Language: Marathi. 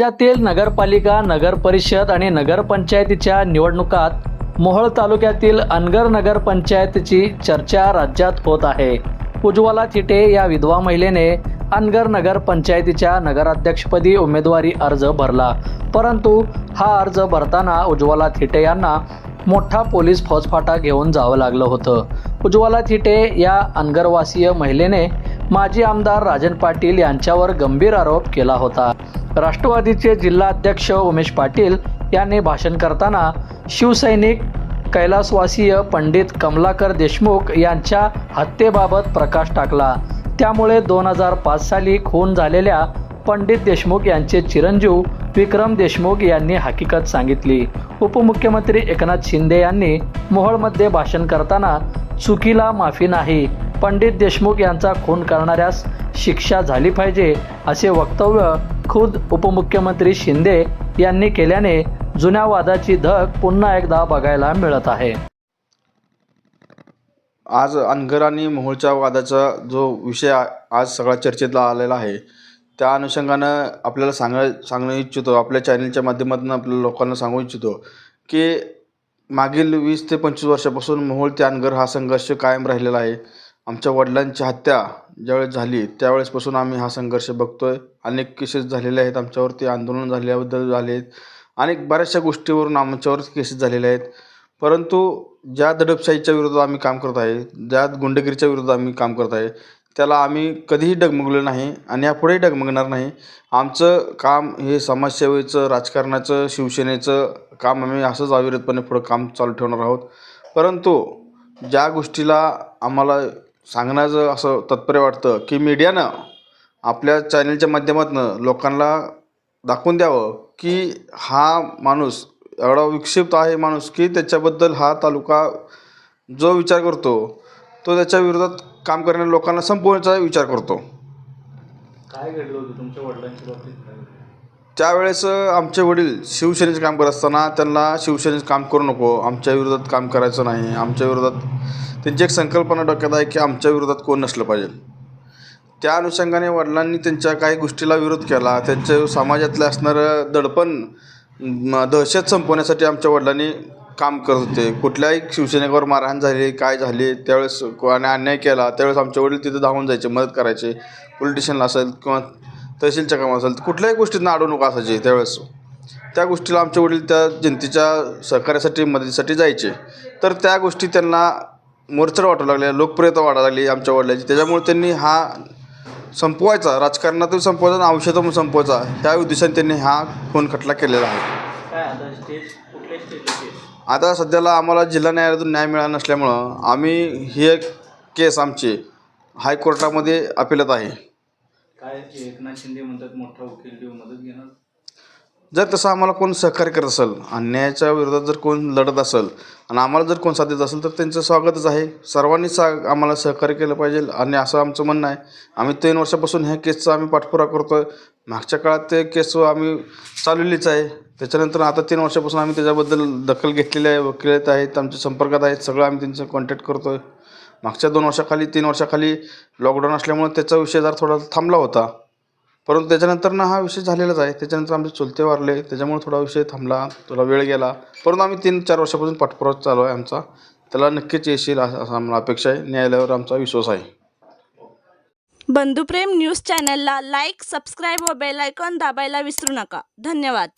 राज्यातील नगरपालिका नगर परिषद आणि नगरपंचायतीच्या निवडणुकात मोहोळ तालुक्यातील अनगर नगरपंचायतीची चर्चा राज्यात होत आहे. उज्ज्वला थिटे या विधवा महिलेने अनगर नगरपंचायतीच्या नगराध्यक्षपदी उमेदवारी अर्ज भरला. परंतु हा अर्ज भरताना उज्ज्वला थिटे यांना मोठा पोलीस फौजफाटा घेऊन जावं लागलं होतं. उज्ज्वला थिटे या अनगरवासीय महिलेने माजी आमदार राजन पाटील यांच्यावर गंभीर आरोप केला होता. राष्ट्रवादीचे जिल्हाध्यक्ष उमेश पाटील यांनी भाषण करताना शिवसैनिक कैलासवासीय पंडित कमलाकर देशमुख यांच्या हत्येबाबत प्रकाश टाकला. त्यामुळे दोन हजार पाच साली खून झालेल्या पंडित देशमुख यांचे चिरंजीव विक्रम देशमुख यांनी हकीकत सांगितली. उपमुख्यमंत्री एकनाथ शिंदे यांनी मोहोळमध्ये भाषण करताना चुकीला माफी नाही पंडित देशमुख यांचा खून करणाऱ्यास शिक्षा झाली पाहिजे असे वक्तव्य खुद उपमुख्यमंत्री शिंदे यांनी केल्याने जुन्या वादाची धग पुन्हा एकदा बघायला मिळत आहे. आज अनगर आणि मोहोळच्या वादाचा जो विषय आज सगळा चर्चेतला आलेला आहे त्या अनुषंगानं आपल्याला सांग सांगणं इच्छितो. आपल्या चॅनलच्या माध्यमातून आपल्या लोकांना सांगू इच्छितो की मागील वीस ते पंचवीस वर्षापासून मोहोळ ते अनगर हा संघर्ष कायम राहिलेला आहे. आमच्या वडिलांची हत्या ज्यावेळेस झाली त्यावेळेसपासून आम्ही हा संघर्ष बघतोय. अनेक केसेस झालेले आहेत आमच्यावरती आंदोलन झाल्याबद्दल झाले आहेत. अनेक बऱ्याचशा गोष्टीवरून आमच्यावरती केसेस झालेल्या आहेत. परंतु ज्या दडपशाहीच्या विरोधात आम्ही काम करत आहे ज्या गुंडगिरीच्या विरोधात आम्ही काम करत आहे त्याला आम्ही कधीही डगमगलो नाही आणि यापुढेही डगमगणार नाही. आमचं काम हे समाजसेवेचं राजकारणाचं शिवसेनेचं काम आम्ही असंच अविरतपणे पुढं काम चालू ठेवणार आहोत. परंतु ज्या गोष्टीला आम्हाला सांगण्याचं असं तात्पर्य वाटतं की मीडियानं आपल्या चॅनलच्या माध्यमातून लोकांना दाखवून द्यावं की हा माणूस एवढा विक्षिप्त आहे माणूस की त्याच्याबद्दल हा तालुका जो विचार करतो तो त्याच्या विरोधात काम करणाऱ्या लोकांना संपवण्याचा विचार करतो. काय घडलं होतं तुमच्या वडिलांच्या बाबतीत? त्यावेळेस आमचे वडील शिवसेनेचं काम करत असताना त्यांना शिवसेनेचं काम करू नको आमच्या विरोधात काम करायचं नाही. आमच्या विरोधात त्यांची एक संकल्पना डोक्यात आहे की आमच्या विरोधात कोण नसलं पाहिजे. त्या अनुषंगाने वडिलांनी त्यांच्या काही गोष्टीला विरोध केला. त्यांचं समाजातलं असणारं दडपण दहशत संपवण्यासाठी आमच्या वडिलांनी काम करत होते. कुठल्याही शिवसेनेवर मारहाण झाली काय झाली त्यावेळेस कोणी अन्याय केला त्यावेळेस आमचे वडील तिथे धावून जायचे मदत करायचे. पोलिटिशियनला असेल किंवा तहसीलच्या कामात असेल कुठल्याही गोष्टींना अडवणूक असायची त्यावेळेस. त्या गोष्टीला आमचे वडील त्या जनतेच्या सहकार्यासाठी मदतीसाठी जायचे. तर त्या गोष्टी त्यांना मोरचड वाटू लागल्या लोकप्रियता वाटायला लागली आमच्या वडिलांची. त्याच्यामुळे त्यांनी हा संपवायचा राजकारणातून संपवायचा आणि औषधातून संपवायचा. ह्या उद्देशाने त्यांनी हा खून खटला केलेला आहे. आता सध्याला आम्हाला जिल्हा न्यायालयातून न्याय मिळाला नसल्यामुळं आम्ही ही एक केस आमची हायकोर्टामध्ये अपिलत आहे. काय एकनाथ शिंदे म्हणतात मोठा वकील देऊ मदत घेणार? जर तसं आम्हाला कोण सहकार्य करत असेल अन्यायाच्या विरोधात जर कोण लढत असेल आणि आम्हाला जर कोण साथ देत असेल तर त्यांचं स्वागतच आहे. सर्वांनी सा आम्हाला सहकार्य केलं पाहिजे आणि असं आमचं म्हणणं आहे. आम्ही तीन वर्षापासून ह्या केसचा आम्ही पाठपुरावा करतो आहे मागच्या काळात ते केस आम्ही चालवलीच आहे. त्याच्यानंतर आता तीन वर्षापासून आम्ही त्याच्याबद्दल दखल घेतलेली आहे वकिलात आहेत आमच्या संपर्कात आहेत सगळं आम्ही त्यांचं कॉन्टॅक्ट करतो आहे मागच्या दोन वर्षाखाली तीन वर्षाखाली लॉकडाऊन असल्यामुळे त्याचा विषय जरा थोडा थांबला होता. परंतु त्याच्यानंतर ना हा विषय झालेलाच आहे. त्याच्यानंतर आमचे चुलते वारले त्याच्यामुळे थोडा विषय थांबला थोडा वेळ गेला. परंतु आम्ही तीन चार वर्षापासून पाठपुरावा चालू आहे आमचा. त्याला नक्कीच येशील असं असं आम्हाला अपेक्षा आहे. न्यायालयावर आमचा विश्वास आहे. बंधुप्रेम न्यूज चॅनलला लाईक सबस्क्राईब व बेल आयकॉन दाबायला विसरू नका. धन्यवाद.